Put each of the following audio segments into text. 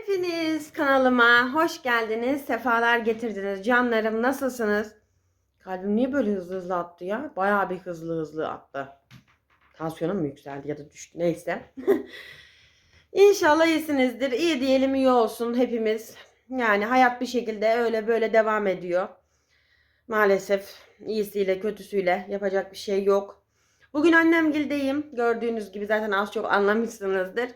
Hepiniz kanalıma hoş geldiniz. Sefalar getirdiniz. Canlarım nasılsınız? Kalbim niye böyle hızlı hızlı attı ya? Bayağı bir hızlı hızlı attı. Tansiyonum mu yükseldi ya da düştü neyse. İnşallah iyisinizdir. İyi diyelim iyi olsun hepimiz. Yani hayat bir şekilde öyle böyle devam ediyor. Maalesef iyisiyle kötüsüyle yapacak bir şey yok. Bugün annemgildeyim. Gördüğünüz gibi zaten az çok anlamışsınızdır.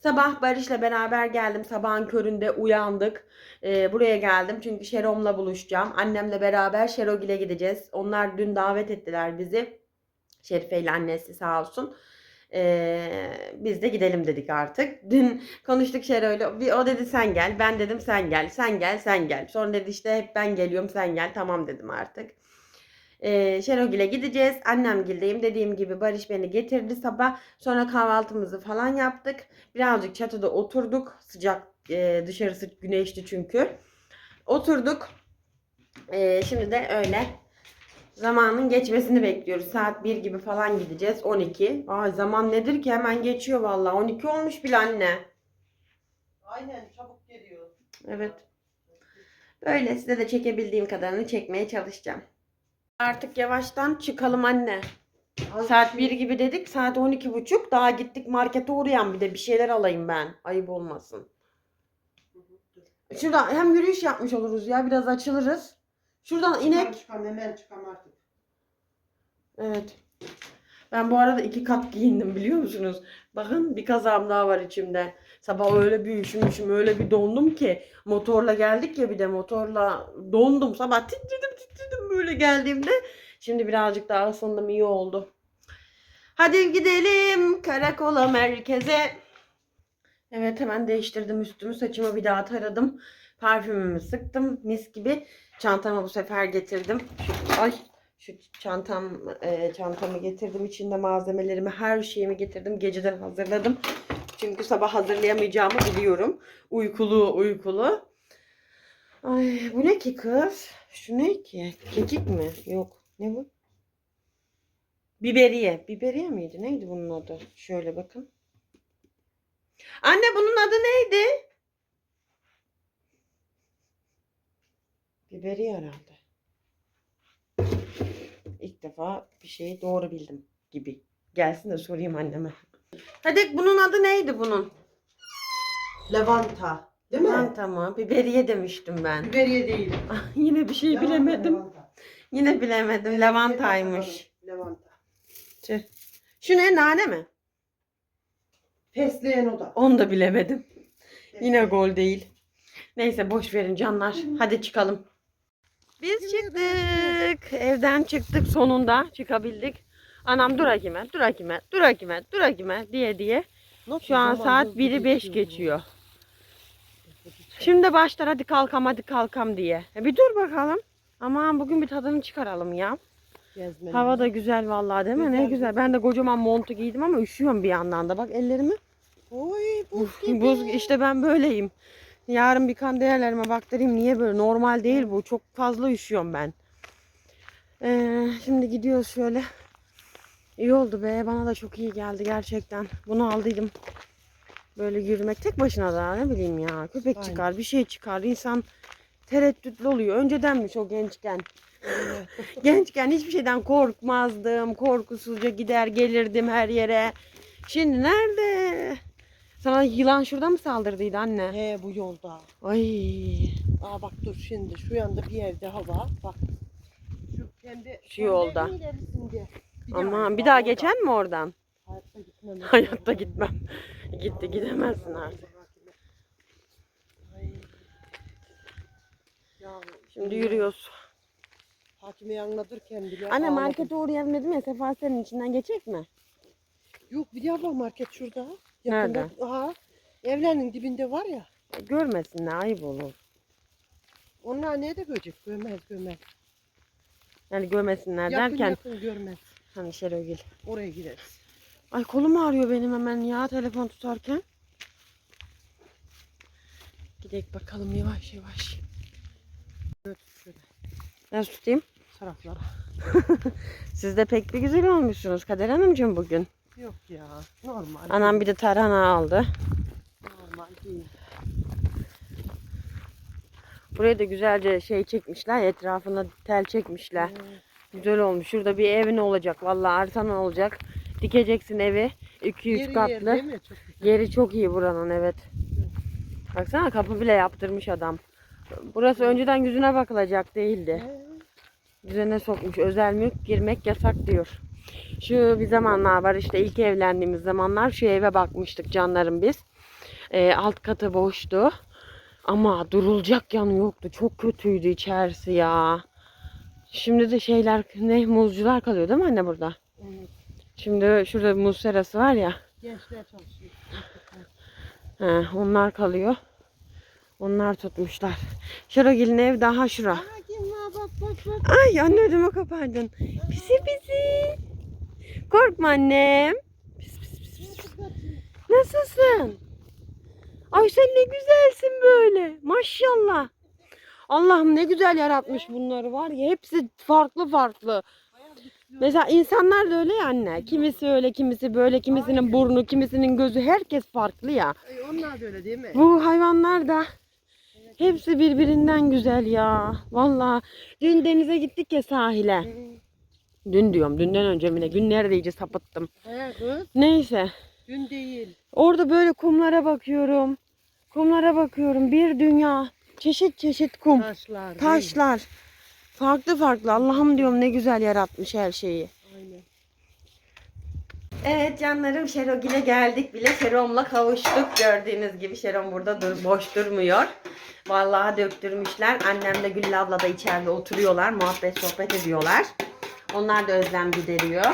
Sabah Barış'la beraber geldim. Sabahın köründe uyandık. Ee, buraya geldim çünkü Şerom'la buluşacağım. Annemle beraber Şerogil'e gideceğiz. Onlar dün davet ettiler bizi. Şerife ile annesi sağ olsun. Ee, biz de gidelim dedik artık. Dün konuştuk Şero'yla. Bir- O dedi sen gel. Ben dedim sen gel. Sen gel sen gel. Sonra dedi işte hep ben geliyorum sen gel. Tamam dedim artık. Ee, Şerogil'e gideceğiz. Annemgildeyim. Dediğim gibi Barış beni getirdi sabah. Sonra kahvaltımızı falan yaptık. Birazcık çatıda oturduk. Sıcak e, dışarısı güneşli çünkü. Oturduk. E, şimdi de öyle zamanın geçmesini bekliyoruz. Saat 1 gibi falan gideceğiz. 12. Ay zaman nedir ki hemen geçiyor vallahi. 12 olmuş bile anne. Aynen çabuk geliyor. Evet. Böyle size de çekebildiğim kadarını çekmeye çalışacağım. Artık yavaştan çıkalım anne. Az Saat 1 gibi dedik. Saat 12 buçuk. Daha gittik markete uğrayan bir de bir şeyler alayım ben. Ayıp olmasın. Şurada hem yürüyüş yapmış oluruz ya. Biraz açılırız. Şuradan inek. inek. Çıkam, hemen çıkam artık. Evet. Ben bu arada iki kat giyindim biliyor musunuz? Bakın bir kazağım daha var içimde. Sabah öyle bir üşümüşüm, öyle bir dondum ki. Motorla geldik ya bir de motorla dondum. Sabah titredim titredim böyle geldiğimde. Şimdi birazcık daha ısındım iyi oldu. Hadi gidelim karakola merkeze. Evet hemen değiştirdim üstümü. Saçımı bir daha taradım. Parfümümü sıktım. Mis gibi. Çantamı bu sefer getirdim. Ay şu çantam e, çantamı getirdim. İçinde malzemelerimi, her şeyimi getirdim. Geceden hazırladım. Çünkü sabah hazırlayamayacağımı biliyorum. Uykulu uykulu. Ay bu ne ki kız? Şu ne ki? Kekik mi? Yok. Ne bu? Biberiye. Biberiye miydi? Neydi bunun adı? Şöyle bakın. Anne bunun adı neydi? Biberiye herhalde. İlk defa bir şeyi doğru bildim gibi. Gelsin de sorayım anneme. Hadi bunun adı neydi bunun? Lavanta. Değil mi? Lavanta mı? Biberiye demiştim ben. Biberiye değil. Yine bir şey Lavanta, bilemedim. lavanta. Yine bilemedim. Lavantaymış. Lavanta. Tüh. Şu ne? Nane mi? Fesleğen o da. Onu da bilemedim. Yine gol değil. Neyse boş verin canlar. Hadi çıkalım. Biz çıktık. Evden çıktık sonunda çıkabildik. Anam dur hakime, dur hakime, dur hakime, dur hakime diye diye. Şu an saat 1'i 5 geçiyor. Şimdi başlar hadi kalkam hadi kalkam diye. E bir dur bakalım. Aman bugün bir tadını çıkaralım ya. Gezmeli. Hava da güzel vallahi değil mi? Ne Güzel. güzel. Ben de kocaman montu giydim ama üşüyorum bir yandan da. Bak ellerimi. Oy buz gibi. buz işte ben böyleyim. Yarın bir kan değerlerime baktırayım. Niye böyle? Normal değil bu. Çok fazla üşüyorum ben. Ee, şimdi gidiyoruz şöyle. İyi oldu be. Bana da çok iyi geldi gerçekten. Bunu aldıydım. Böyle yürümek tek başına da ne bileyim ya. Köpek Aynen. çıkar, bir şey çıkar. İnsan tereddütlü oluyor. Öncedenmiş o gençken. Evet. Gençken hiçbir şeyden korkmazdım. Korkusuzca gider gelirdim her yere. Şimdi nerede? Sana yılan şurada mı saldırdıydı anne? He bu yolda. Ay. Aa bak dur şimdi şu yanda bir yerde hava. Bak. Şu pembe. Şu yolda. ilerisinde. Bir Aman daha- bir daha orada. geçen mi oradan? Hayatta gitmem. Hayatta gitmem. Gitti gidemezsin artık. Ay. Ya, Şimdi yürüyoruz. Hakimi anlatırken bile Anne ağladım. markete uğrayalım dedim ya Sefa senin içinden geçecek mi? Yok bir daha var market şurada. Nerede? Yakında. Aha. Evlerinin dibinde var ya. E, Görmesinler ayıp olur. Onlar ne de görecek? Görmez görmez. Yani görmesinler Yakın derken yakın görmez. hani Şerogil. Oraya gideriz. Ay kolum ağrıyor benim hemen ya telefon tutarken. Gidelim bakalım yavaş yavaş. Evet şöyle Nasıl tutayım? taraflara. Siz de pek bir güzel olmuşsunuz Kader Hanımcığım bugün. Yok ya normal. Anam bir de tarhana aldı. Normal değil. Buraya da güzelce şey çekmişler. Etrafına tel çekmişler. Güzel olmuş. Şurada bir evin olacak. Vallahi arsan olacak. Dikeceksin evi. 2-3 Yeri yer katlı. değil mi? Çok güzel. Yeri çok iyi buranın evet. Baksana kapı bile yaptırmış adam. Burası önceden yüzüne bakılacak değildi. Düzene sokmuş. Özel mülk girmek yasak diyor. Şu bir zamanlar var işte ilk evlendiğimiz zamanlar şu eve bakmıştık canlarım biz. Ee, alt katı boştu. Ama durulacak yanı yoktu. Çok kötüydü içerisi ya. Şimdi de şeyler ne muzcular kalıyor değil mi anne burada? Evet. Şimdi şurada bir muz serası var ya. Gençler çalışıyor. He, onlar kalıyor. Onlar tutmuşlar. Şuragil'in ev daha şura. Ay anne ödümü kapardın. Pisi pisi. Korkma annem. Pis, pis, pis, pis. Nasılsın? Ay sen ne güzelsin böyle. Maşallah. Allah'ım ne güzel yaratmış bunları var ya. Hepsi farklı farklı. Mesela insanlar da öyle ya anne. Kimisi öyle, kimisi böyle, kimisinin burnu, kimisinin gözü. Herkes farklı ya. Onlar da öyle değil mi? Bu hayvanlar da hepsi birbirinden güzel ya. Vallahi dün denize gittik ya sahile. Dün diyorum, dünden önce mi ne? Gün nerede iyice sapıttım. He kız. Neyse. Dün değil. Orada böyle kumlara bakıyorum. Kumlara bakıyorum. Bir dünya. Çeşit çeşit kum. Taşlar. Taşlar. Farklı farklı. Allah'ım diyorum ne güzel yaratmış her şeyi. Aynen. Evet canlarım Şerogil'e geldik bile. Şerom'la kavuştuk. Gördüğünüz gibi Şerom burada dur, boş durmuyor. Vallahi döktürmüşler. Annem de Güllü abla da içeride oturuyorlar. Muhabbet sohbet ediyorlar. Onlar da özlem gideriyor.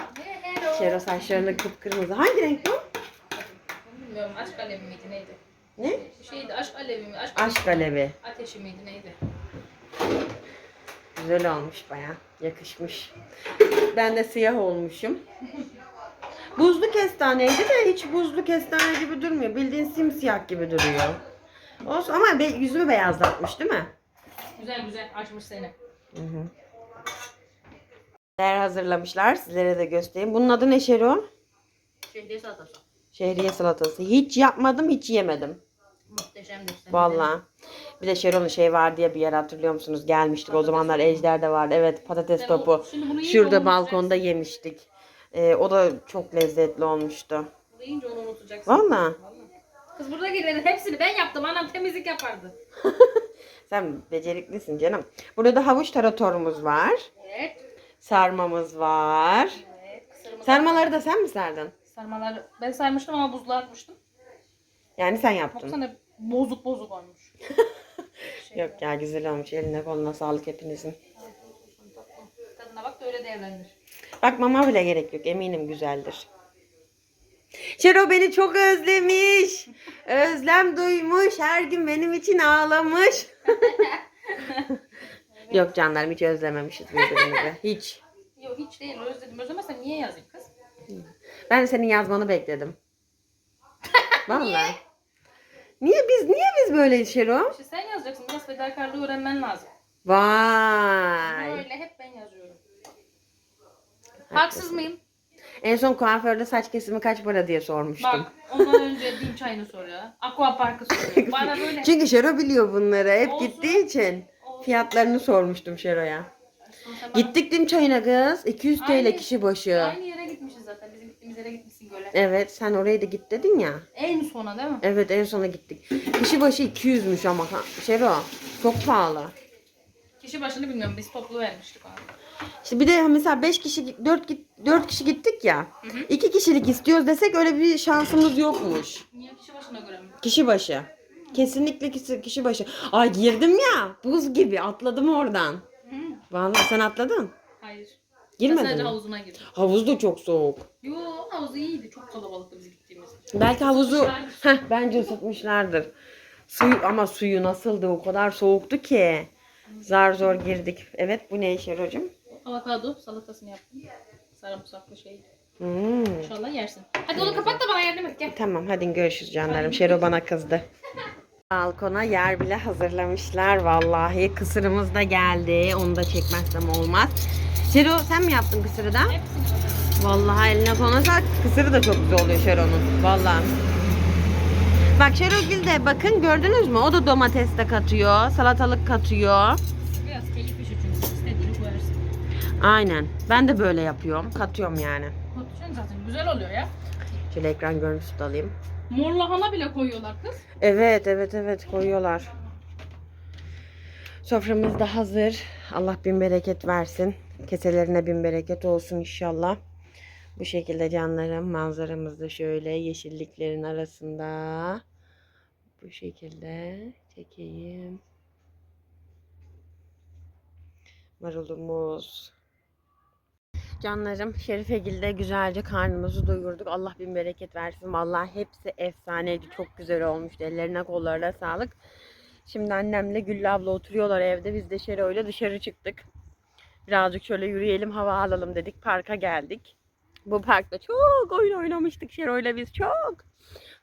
Şero saçlarını kıpkırmızı. Hangi renk bu? Bilmiyorum aşk alevi miydi neydi? Ne? Şeydi aşk alevi mi? Aşk, Aşk alevi. ateşi miydi neydi? Güzel olmuş baya. Yakışmış. Ben de siyah olmuşum. Buzlu kestaneydi de hiç buzlu kestane gibi durmuyor. Bildiğin simsiyah gibi duruyor. Olsun ama be- yüzümü beyazlatmış değil mi? Güzel güzel açmış seni. Neler hazırlamışlar sizlere de göstereyim. Bunun adı ne Şero? Şehriye salatası. Şehriye salatası. Hiç yapmadım, hiç yemedim. Muhteşemdir. Sen Vallahi. Bir de Şero'nun şey var diye bir yer hatırlıyor musunuz? Gelmiştik o zamanlar Ejder de vardı. Evet patates Sen topu. o- Şurada balkonda unutacaksın. yemiştik. Ee, o da çok lezzetli olmuştu. Bunu yiyince onu unutacaksın. Vallahi. Kız burada gelenin hepsini ben yaptım. Anam temizlik yapardı. Sen beceriklisin canım. Burada da havuç taratorumuz var. Evet. Sarmamız var. Evet. Kısırımı Sarmaları da sen mi sardın? Sarmaları ben sarmıştım ama buzluğa atmıştım. Yani sen yaptın. Baksana bozuk bozuk olmuş. Şey, Yok ya güzel olmuş. Eline koluna sağlık hepinizin. Tadına bak da öyle değerlendir. Bakmama bile gerek yok. Eminim güzeldir. Şero beni çok özlemiş. Özlem duymuş. Her gün benim için ağlamış. Yok canlarım hiç özlememişiz birbirimizi. Hiç. Yok hiç değil özledim. Özlemezsem niye yazayım kız? Ben senin yazmanı bekledim. Vallahi. Niye biz niye biz böyleyiz Şero? İşte sen yazacaksın. Biraz fedakarlığı öğrenmen lazım. Vay. Böyle hep ben yazıyorum. Haksız mıyım? En son kuaförde saç kesimi kaç para diye sormuştum. Bak ondan önce dim çayını soruyor. Aqua Park'ı soruyor. Bana böyle Çünkü Şero biliyor bunları. Hep Olsun. gittiği için. Fiyatlarını sormuştum Şero'ya. Gittik dün çayına kız. 200 TL Aynı- kişi başı. Aynı yere gitmişiz zaten. Bizim gittiğimiz yere gitmişsin göle. Evet sen oraya da git dedin ya. En sona değil mi? Evet en sona gittik. Kişi başı 200'müş ama. ha- Şero çok pahalı. Kişi başını bilmiyorum. Biz toplu vermiştik ona. İşte bir de mesela 5 kişi 4 git 4 kişi gittik ya. 2 kişilik istiyoruz desek öyle bir şansımız yokmuş. Niye kişi başına göre mi? Kişi başı. Kesinlikle kişi, kişi başı. Ay girdim ya. Buz gibi atladım oradan. Hı. Vallahi sen atladın. Hayır. Ben Girmedin sadece mi? havuzuna girdim. Havuz da çok soğuk. Yo havuzu iyiydi. Çok kalabalıktı biz gittiğimiz. Belki havuzu. Heh, bence ısıtmışlardır. Suyu ama suyu nasıldı? O kadar soğuktu ki. Zar zor girdik. Evet bu ne işe hocam? Avokado salatasını yaptım. Sarımsaklı şey. Hmm. İnşallah yersin. Hadi onu kapat da bana yardım et gel. Tamam hadi görüşürüz canlarım. Şero bana kızdı. Balkona yer bile hazırlamışlar vallahi. Kısırımız da geldi. Onu da çekmezsem olmaz. Şero sen mi yaptın kısırı da? Hepsini. Vallahi eline koluna sağlık. Kısırı da çok güzel oluyor Şero'nun. Vallahi. Bak Şerogül de bakın gördünüz mü? O da domates de katıyor, salatalık katıyor. Biraz keyif işi çünkü istediğini koyarsın. Aynen. Ben de böyle yapıyorum. Katıyorum yani. Kotacaksın zaten güzel oluyor ya. Şöyle ekran görüntüsü de alayım. Mor lahana bile koyuyorlar kız. Evet, evet, evet koyuyorlar. Soframız da hazır. Allah bin bereket versin. Keselerine bin bereket olsun inşallah. Bu şekilde canlarım manzaramız da şöyle yeşilliklerin arasında. Bu şekilde çekeyim. Marulumuz. Canlarım Şerifegil'de güzelce karnımızı doyurduk. Allah bin bereket versin. Vallahi hepsi efsaneydi. Çok güzel olmuştu. Ellerine kollarına sağlık. Şimdi annemle Güllü abla oturuyorlar evde. Biz de Şero'yla dışarı çıktık. Birazcık şöyle yürüyelim, hava alalım dedik. Parka geldik. Bu parkta çok oyun oynamıştık Şero'yla biz çok.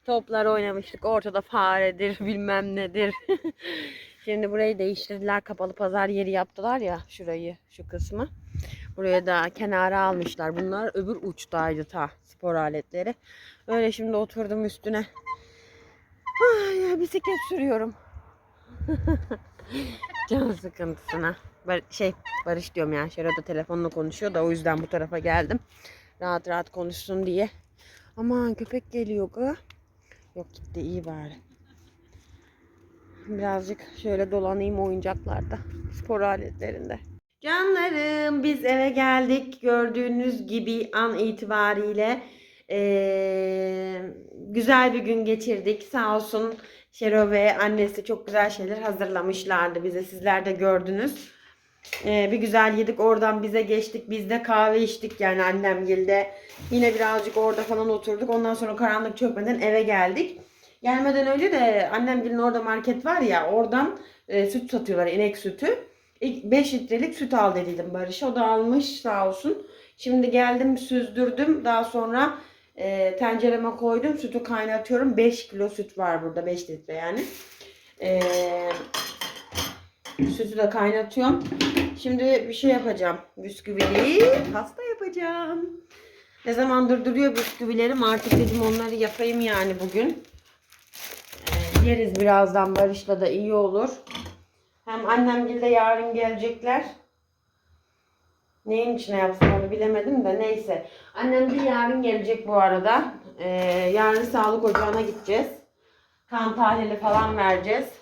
Toplar oynamıştık. Ortada faredir, bilmem nedir. Şimdi burayı değiştirdiler. Kapalı pazar yeri yaptılar ya şurayı, şu kısmı. Buraya da kenara almışlar. Bunlar öbür uçtaydı ta spor aletleri. Öyle şimdi oturdum üstüne. Ay, ya bisiklet sürüyorum. Can sıkıntısına. Bar- şey Barış diyorum ya. Şerada telefonla konuşuyor da o yüzden bu tarafa geldim. Rahat rahat konuşsun diye. Aman köpek geliyor kız. Yok gitti iyi bari. Birazcık şöyle dolanayım oyuncaklarda. Spor aletlerinde. Canlarım biz eve geldik. Gördüğünüz gibi an itibariyle eee, güzel bir gün geçirdik. Sağ olsun Şero ve annesi çok güzel şeyler hazırlamışlardı bize. Sizler de gördünüz. Eee, bir güzel yedik oradan bize geçtik. Biz de kahve içtik yani annemgilde. Yine birazcık orada falan oturduk. Ondan sonra karanlık çökmeden eve geldik. Gelmeden önce de annemgilin orada market var ya oradan e, süt satıyorlar inek sütü. 5 litrelik süt al dediydim Barış'a. O da almış sağ olsun. Şimdi geldim süzdürdüm. Daha sonra e, tencereme koydum. Sütü kaynatıyorum. 5 kilo süt var burada. 5 litre yani. E, sütü de kaynatıyorum. Şimdi bir şey yapacağım. Bisküvili pasta yapacağım. Ne zamandır duruyor bisküvilerim. Artık dedim onları yapayım yani bugün. E, yeriz birazdan Barış'la da iyi olur. Hem annemgil de yarın gelecekler. Neyin içine yapsam onu bilemedim de neyse. Annemgil yarın gelecek bu arada. Ee, yarın sağlık ocağına gideceğiz. Kan tahlili falan vereceğiz.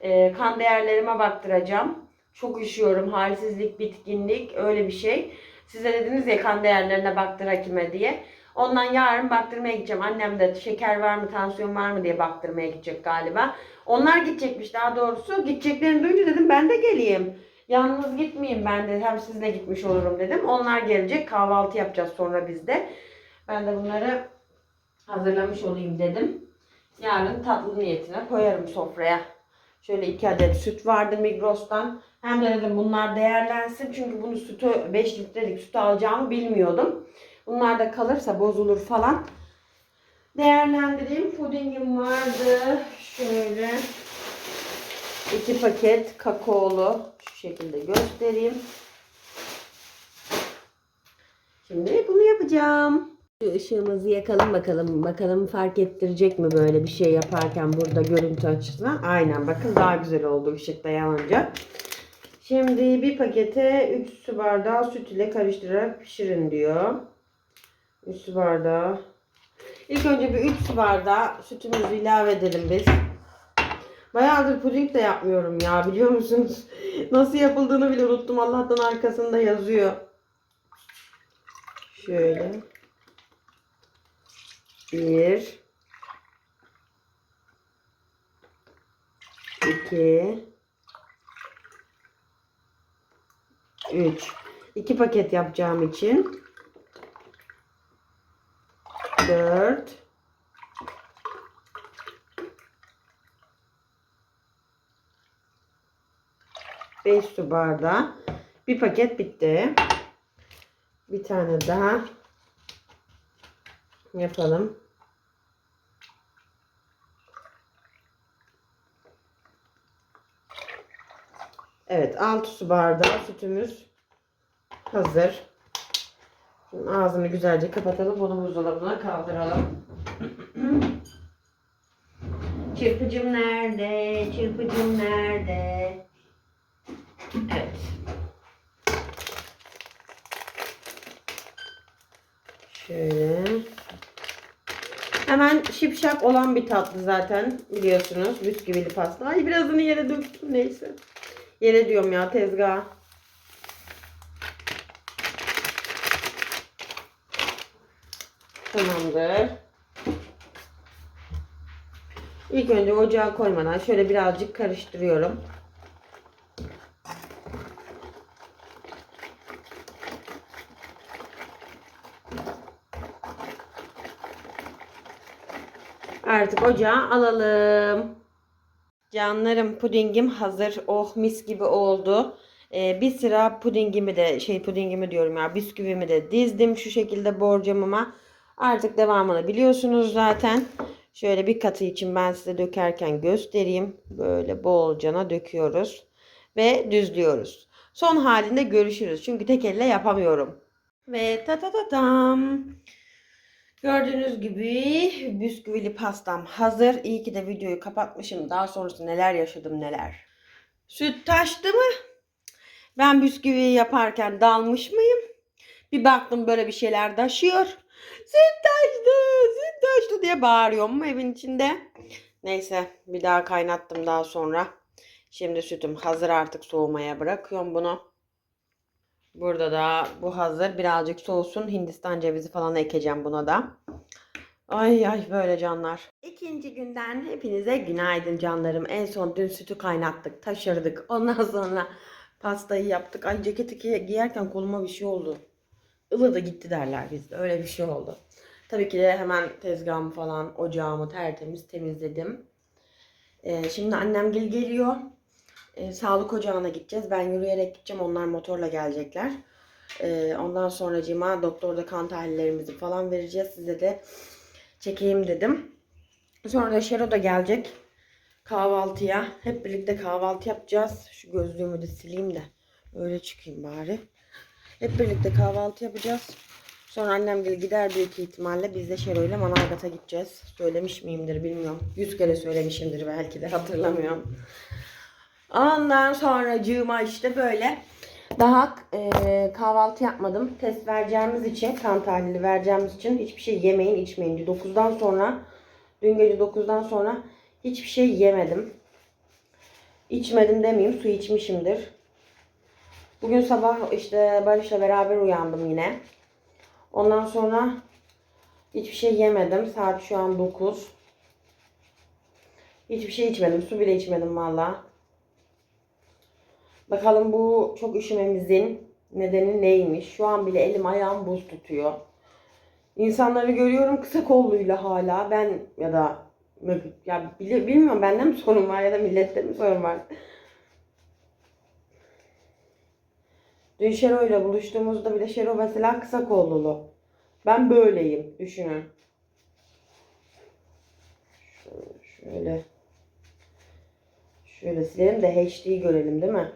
Ee, kan değerlerime baktıracağım. Çok üşüyorum. Halsizlik, bitkinlik öyle bir şey. Size dediniz ya kan değerlerine baktır hakime diye. Ondan yarın baktırmaya gideceğim. Annem de şeker var mı, tansiyon var mı diye baktırmaya gidecek galiba. Onlar gidecekmiş daha doğrusu. Gideceklerini duyunca dedim ben de geleyim. Yalnız gitmeyeyim ben de hem sizle gitmiş olurum dedim. Onlar gelecek kahvaltı yapacağız sonra biz de. Ben de bunları hazırlamış olayım dedim. Yarın tatlı niyetine koyarım sofraya. Şöyle iki adet süt vardı Migros'tan. Hem de dedim bunlar değerlensin. Çünkü bunu sütü 5 litrelik sütü alacağımı bilmiyordum. Bunlar da kalırsa bozulur falan. Değerlendireyim. Pudingim vardı. Şöyle iki paket kakaolu şu şekilde göstereyim. Şimdi bunu yapacağım. Şu ışığımızı yakalım bakalım. Bakalım fark ettirecek mi böyle bir şey yaparken burada görüntü açısından. Aynen bakın daha güzel oldu ışıkta yanınca. Şimdi bir pakete 3 su bardağı süt ile karıştırarak pişirin diyor. 3 su bardağı. İlk önce bir 3 su bardağı sütümüzü ilave edelim biz. Bayağıdır puding de yapmıyorum ya biliyor musunuz? Nasıl yapıldığını bile unuttum. Allah'tan arkasında yazıyor. Şöyle. Bir. iki, Üç. İki paket yapacağım için. Dört. Beş su bardağı. Bir paket bitti. Bir tane daha yapalım. Evet 6 su bardağı sütümüz hazır. Ağzını güzelce kapatalım. Bunu buzdolabına kaldıralım. Çırpıcım nerede? Çırpıcım nerede? Evet. Şöyle. Hemen şipşak olan bir tatlı zaten biliyorsunuz. Bisküvili pasta. Ay birazını yere döktüm neyse. Yere diyorum ya tezgah. Tamamdır. İlk önce ocağa koymadan şöyle birazcık karıştırıyorum. Artık ocağa alalım. Canlarım pudingim hazır. Oh mis gibi oldu. Ee, bir sıra pudingimi de şey pudingimi diyorum ya bisküvimi de dizdim şu şekilde borcamıma. Artık devamını biliyorsunuz zaten. Şöyle bir katı için ben size dökerken göstereyim. Böyle bolcana döküyoruz ve düzlüyoruz. Son halinde görüşürüz. Çünkü tek elle yapamıyorum. Ve ta ta ta tam. Gördüğünüz gibi bisküvili pastam hazır. İyi ki de videoyu kapatmışım. Daha sonrası neler yaşadım neler. Süt taştı mı? Ben bisküvi yaparken dalmış mıyım? Bir baktım böyle bir şeyler taşıyor. Süt taştı, süt taştı diye bağırıyorum evin içinde. Neyse bir daha kaynattım daha sonra. Şimdi sütüm hazır artık soğumaya bırakıyorum bunu. Burada da bu hazır. Birazcık soğusun. Hindistan cevizi falan ekeceğim buna da. Ay ay böyle canlar. İkinci günden hepinize günaydın canlarım. En son dün sütü kaynattık, taşırdık. Ondan sonra pastayı yaptık. Ay ceketi gi- giyerken koluma bir şey oldu. Ilı da gitti derler bizde. Öyle bir şey oldu. Tabii ki de hemen tezgahımı falan, ocağımı tertemiz temizledim. Ee, şimdi annem gel geliyor. Ee, sağlık ocağına gideceğiz. Ben yürüyerek gideceğim. Onlar motorla gelecekler. Ee, ondan sonracığıma doktorda kan tahlillerimizi falan vereceğiz. Size de çekeyim dedim. Sonra da Şero da gelecek kahvaltıya. Hep birlikte kahvaltı yapacağız. Şu gözlüğümü de sileyim de öyle çıkayım bari. Hep birlikte kahvaltı yapacağız. Sonra annem gel gider büyük ihtimalle. Biz de Şero ile Manavgat'a gideceğiz. Söylemiş miyimdir bilmiyorum. Yüz kere söylemişimdir belki de hatırlamıyorum. Ondan sonra cığıma işte böyle. Daha e, kahvaltı yapmadım. Test vereceğimiz için, kan tahlili vereceğimiz için hiçbir şey yemeyin, içmeyin. diyor. 9'dan sonra, dün gece 9'dan sonra hiçbir şey yemedim. İçmedim demeyeyim, su içmişimdir. Bugün sabah işte Barış'la beraber uyandım yine. Ondan sonra hiçbir şey yemedim. Saat şu an 9. Hiçbir şey içmedim. Su bile içmedim valla. Bakalım bu çok üşümemizin nedeni neymiş? Şu an bile elim ayağım buz tutuyor. İnsanları görüyorum kısa kolluyla hala. Ben ya da ya bilmiyorum bende mi sorun var ya da millette mi sorun var. Dün Şero ile buluştuğumuzda bile Şero mesela kısa kollulu. Ben böyleyim. Düşünün. Şöyle, şöyle. Şöyle silelim de HD'yi görelim değil mi?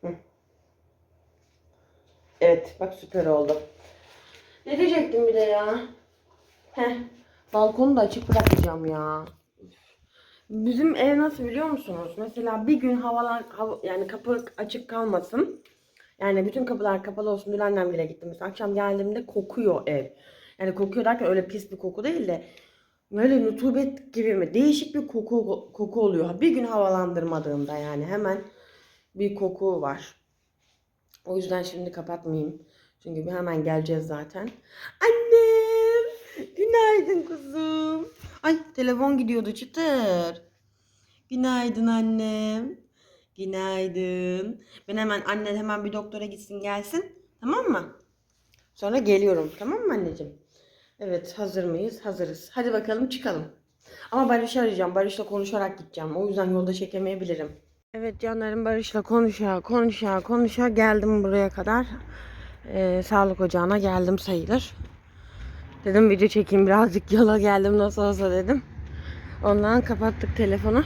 Hı. Evet bak süper oldu. Ne diyecektim bir de ya? Heh. Balkonu da açık bırakacağım ya. Bizim ev nasıl biliyor musunuz? Mesela bir gün havalar hava, yani kapı açık kalmasın. Yani bütün kapılar kapalı olsun. Dün annem bile gittim. Mesela akşam geldiğimde kokuyor ev. Yani kokuyor derken öyle pis bir koku değil de böyle rutubet gibi mi? Değişik bir koku koku oluyor. Bir gün havalandırmadığımda yani hemen bir koku var. O yüzden şimdi kapatmayayım. Çünkü bir hemen geleceğiz zaten. Annem! Günaydın kuzum. Ay telefon gidiyordu çıtır. Günaydın annem. Günaydın. Ben hemen annen hemen bir doktora gitsin gelsin. Tamam mı? Sonra geliyorum. Tamam mı anneciğim? Evet hazır mıyız? Hazırız. Hadi bakalım çıkalım. Ama Barış'ı arayacağım. Barış'la konuşarak gideceğim. O yüzden yolda çekemeyebilirim. Evet canlarım Barış'la konuşa konuşa konuşa geldim buraya kadar. Ee, sağlık ocağına geldim sayılır. Dedim video çekeyim birazcık yola geldim nasıl olsa dedim. Ondan kapattık telefonu.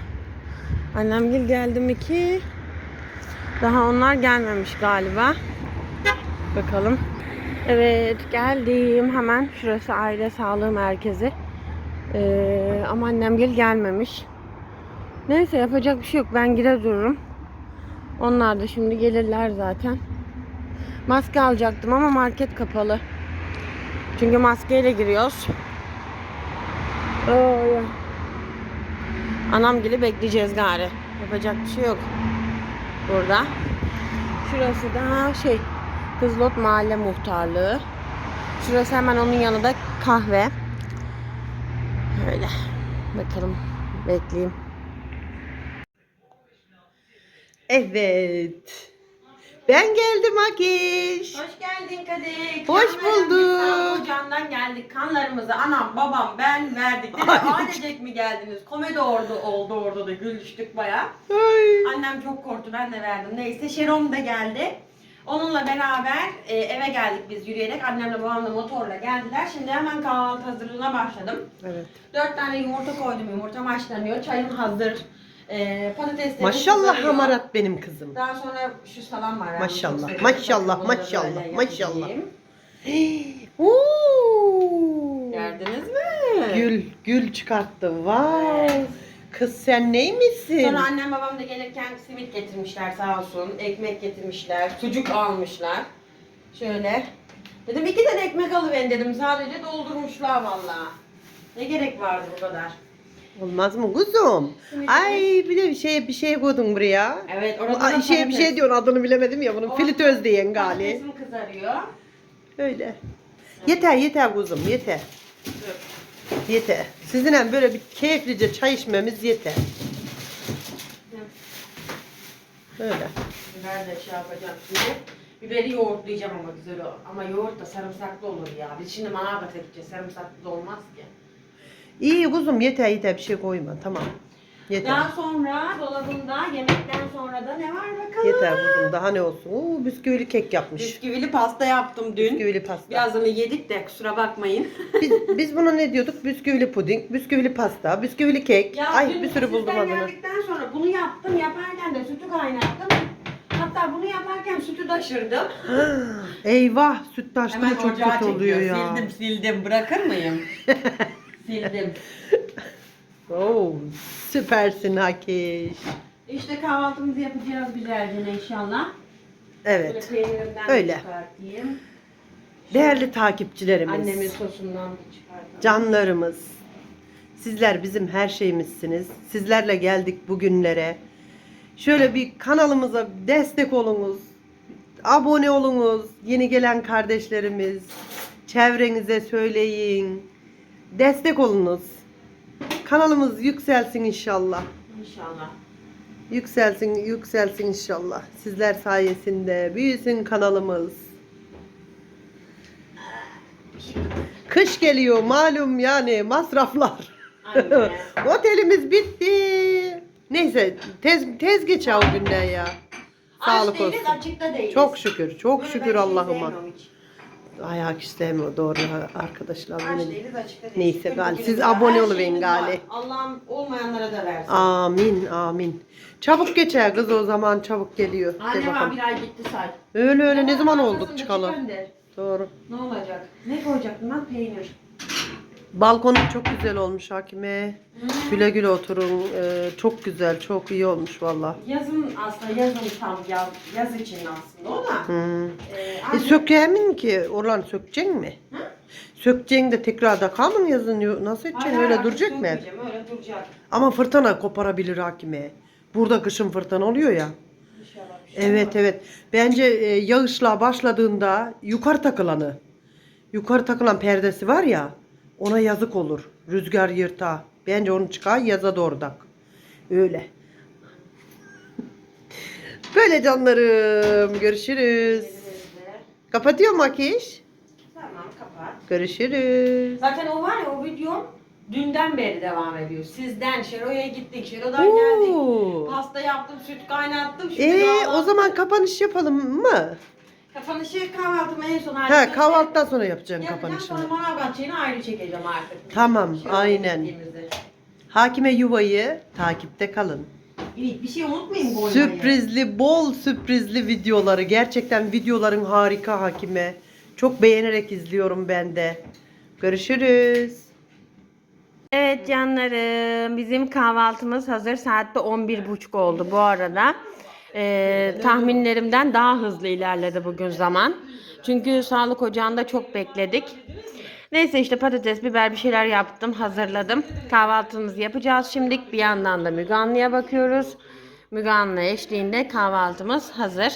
Annem gel geldi mi ki? Daha onlar gelmemiş galiba. Bakalım. Evet geldim hemen. Şurası aile sağlığı merkezi. Ee, ama annem gel gelmemiş. Neyse yapacak bir şey yok. Ben gider dururum. Onlar da şimdi gelirler zaten. Maske alacaktım ama market kapalı. Çünkü maskeyle giriyoruz. Ay. Anam gibi bekleyeceğiz gari. Yapacak bir şey yok. Burada. Şurası da şey Kızılot Mahalle Muhtarlığı. Şurası hemen onun yanında kahve. Öyle. Bakalım. Bekleyeyim. Evet. Ben geldim Akiş. Hoş geldin Kadir. Hoş bulduk. Ocağından geldik. Kanlarımızı anam, babam, ben verdik. Dedi, Ay. ailecek mi geldiniz? Komedi orada oldu orada da gülüştük baya. Ay. Annem çok korktu ben de verdim. Neyse Şerom da geldi. Onunla beraber e, eve geldik biz yürüyerek. Annemle babam da motorla geldiler. Şimdi hemen kahvaltı hazırlığına başladım. Evet. Dört tane yumurta koydum. Yumurta haşlanıyor. Çayım hazır. E, patateslerim Maşallah kızarıyor. hamarat benim kızım. Daha sonra şu salam var. Maşallah, çok seviyorum. maşallah, Bunu da maşallah, böyle maşallah. yapayım. Oo. Gördünüz mü? Gül, gül çıkarttı. Vay. Kız sen neymişsin? Sonra annem babam da gelirken simit getirmişler sağ olsun. Ekmek getirmişler. Sucuk almışlar. Şöyle. Dedim iki tane ekmek alıverin dedim. Sadece doldurmuşlar valla. Ne gerek vardı bu kadar? Olmaz mı kuzum? Ay bir de bir şey bir şey koydun buraya. Evet orada da Ay, şey bir şey patates- diyorsun adını bilemedim ya bunun. O- Flötöz diyen gali. Patatesim kızarıyor. Öyle. Yeter yeter kuzum yeter. Yeter. Sizinle böyle bir keyiflice çay içmemiz yeter. Öyle. Biber de şey yapacağım şimdi. Biberi yoğurtlayacağım ama güzel o. Ama yoğurt da sarımsaklı olur ya. Biz şimdi manavgat edeceğiz. Sarımsaklı da olmaz ki. İyi kuzum yeter yeter bir şey koyma tamam. Yeter. Daha sonra dolabında yemekten sonra da ne var bakalım? Yeter kuzum daha ne olsun. Oo bisküvili kek yapmış. Bisküvili pasta yaptım dün. Bisküvili pasta. Birazını yedik de kusura bakmayın. Biz, biz buna ne diyorduk? Bisküvili puding, bisküvili pasta, bisküvili kek. Ay dün bir sürü buldum adını. geldikten sonra bunu yaptım. Yaparken de sütü kaynattım. Hatta bunu yaparken sütü taşırdım. Eyvah süt taştı çok kötü oluyor çekiyor. ya. Sildim sildim. Bırakır mıyım? sildim. Oo, süpersin Hakiş. İşte kahvaltımızı yapacağız güzelce inşallah. Evet. Böyle peynirimden Öyle. çıkartayım. Değerli takipçilerimiz, Annemin sosundan da çıkartalım. canlarımız, sizler bizim her şeyimizsiniz. Sizlerle geldik bugünlere. Şöyle bir kanalımıza destek olunuz. Abone olunuz. Yeni gelen kardeşlerimiz. Çevrenize söyleyin. Destek olunuz. Kanalımız yükselsin inşallah. İnşallah. Yükselsin, yükselsin inşallah. Sizler sayesinde büyüsün kanalımız. Kış geliyor malum yani masraflar. Otelimiz bitti. Neyse tez, tez geç o günden ya. Sağlık Aç değiliz, olsun. açıkta değiliz. Çok şükür, çok Böyle şükür ben Allah'ıma. hiç. Ayak istemiyor doğru arkadaşlar. Değiliz. Neyse gali, siz abone şeyimiz gali. Allah'ım olmayanlara da versin. Amin, amin. Çabuk geçer kız o zaman çabuk geliyor. Anne var bir ay gitti say. Öyle öyle ne zaman olduk çıkalı? çıkan der. Doğru. Ne olacak? Ne koyacaktım ben? Peynir. Balkonun çok güzel olmuş Hakime. Güle güle oturun. Ee, çok güzel, çok iyi olmuş valla. Yazın aslında yazın tam yaz, yaz için aslında o da. Hmm. Ee, E anne- sökemin ki oradan sökeceksin mi? Hı? Sökeceksin de tekrar da kalın yazın. Nasıl edeceksin? Hayır, Öyle hayır, duracak mı? sökmeyeceğim, Öyle duracak. Ama fırtına koparabilir Hakime. Burada kışın fırtına oluyor ya. İnşallah bir şey Evet olmaz. evet. Bence e, yağışla başladığında yukarı takılanı, yukarı takılan perdesi var ya, ona yazık olur. Rüzgar yırta. Bence onu çıkar yaza doğru. Öyle. Böyle canlarım. Görüşürüz. Kapatıyor Akiş? Tamam kapat. Görüşürüz. Zaten o var ya o video dünden beri devam ediyor. Sizden Şero'ya gittik, Şero'dan geldik. Oo. Pasta yaptım, süt kaynattım. Ee, o zaman kapanış yapalım mı? Kapanışı kahvaltımı en son Ha kahvaltıdan sonra yapacaksın Yapacağım kapanışını. sonra manavgat şeyini ayrı çekeceğim artık. Tamam, Şero'ya aynen. gittiğimizde. Hakime Yuva'yı takipte kalın. Evet, bir şey unutmayın koymayı. Sürprizli, bol sürprizli videoları. Gerçekten videoların harika Hakime. Çok beğenerek izliyorum ben de. Görüşürüz. Evet canlarım bizim kahvaltımız hazır saatte 11.30 oldu bu arada. Ee, tahminlerimden daha hızlı ilerledi bugün zaman. Çünkü sağlık ocağında çok bekledik. Neyse işte patates, biber bir şeyler yaptım, hazırladım. Kahvaltımızı yapacağız şimdilik. Bir yandan da Müge Anlı'ya bakıyoruz. Müge Anlı eşliğinde kahvaltımız hazır.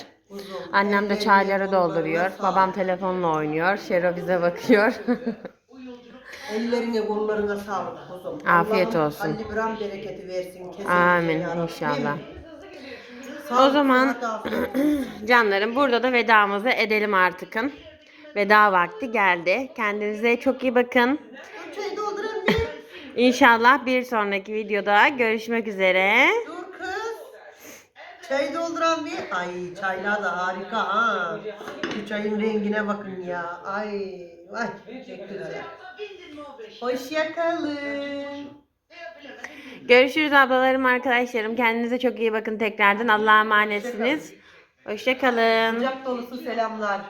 Annem de çayları dolduruyor. Babam telefonla oynuyor. Şero bize bakıyor. Ellerine kollarına sağlık kuzum. Afiyet olsun. Ali bereketi versin. Kesinlikle Amin ya Rabbim. inşallah. O zaman canlarım burada da vedamızı edelim artıkın. Veda vakti geldi. Kendinize çok iyi bakın. İnşallah bir sonraki videoda görüşmek üzere. Dur kız. Çay dolduran bir. Ay çaylar da harika ha. Şu çayın rengine bakın ya. Ay vay çok güzel. Hoşça kalın. Görüşürüz ablalarım arkadaşlarım. Kendinize çok iyi bakın tekrardan. Allah'a emanetsiniz. Hoşçakalın. Sıcak dolusu selamlar.